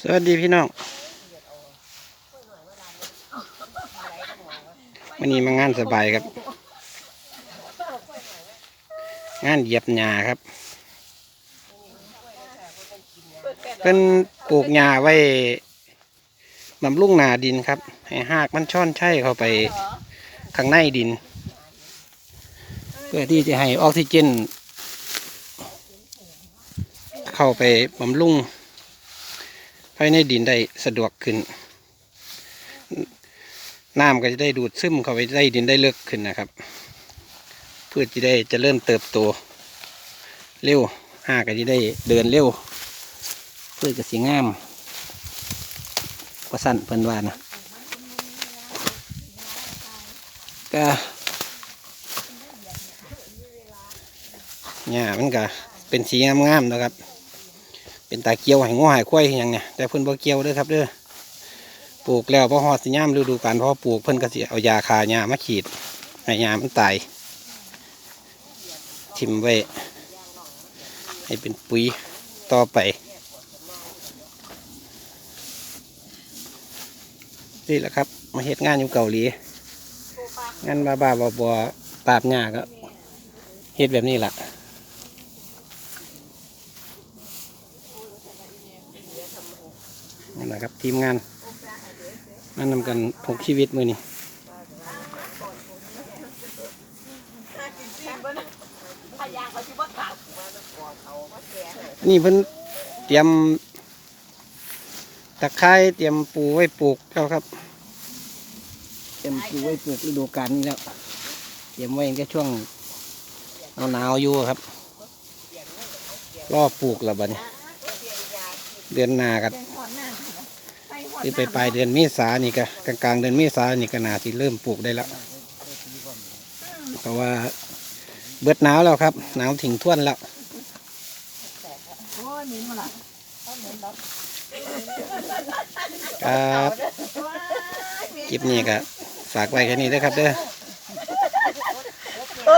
สวัสดีพี่น้องวันนี้มางานสบายครับ งานเหยียบหญ้าครับ เป็นปลูกหญ้าไว้บำรุงหนาดินครับ ให้หากมันช่อนใช่เข้าไปข้างในดิน เพื่อที่จะให้ออกซิเจน เข้าไปบำรุง ภายในดินได้สะดวกขึ้น น้ำก็จะได้ดูดซึมเข้าไปได้ดินได้เลือกขึ้นนะครับเพื่อจะได้จะเริ่มเติบโต เร็วห้าก็จะได้เดินเร็วเพื่อจะสีงามกว่าสั้นเพิ่นว่านะก็เนี่ยมันก็เป็นสีงามๆนะครับ เป็นตาเกียวให้ง้อให้ควายอย่างเนี่ยแต่เพิ่นบ่เกียวเด้อครับเด้อปลูกแล้วพอฮอดสิย่ามฤดูกาลพอปลูกเพิ่นก็สิเอายาคาหญ้ามาฉีดให้หญ้ามันตายทิ่มไว้ให้เป็นปุ๋ยต่อไปนี่แหละครับ มาเฮ็ดงานอยู่เกาหลีงานบ้าบ้าๆบอปราบหญ้าก็เฮ็ดแบบนี้ล่ะ นี่แหละครับทีมงานมานำกันพกชีวิตมือนี่นี่เพิ่นเตรียมตะไคร้เตรียมปูไว้ปลูกแล้วครับ เตรียมปูไว้ปลูกฤดูกาลนี้แล้ว เตรียมไว้แค่ช่วงหนาวๆอยู่ครับรอปลูกแล้วบัดนี้ เดือนหน้ากัน ที่ไปปลายเดือนเมษานี่ก็กลางกลางๆเดือนเมษานี่ก็นาที่เริ่มปลูกได้แล้วเพราะว่าเบิดหนาวแล้วครับหนาวถึงท่วนแล้วครับคลิปนี้ก็ฝากไว้แค่นี้เด้ครับเด้อ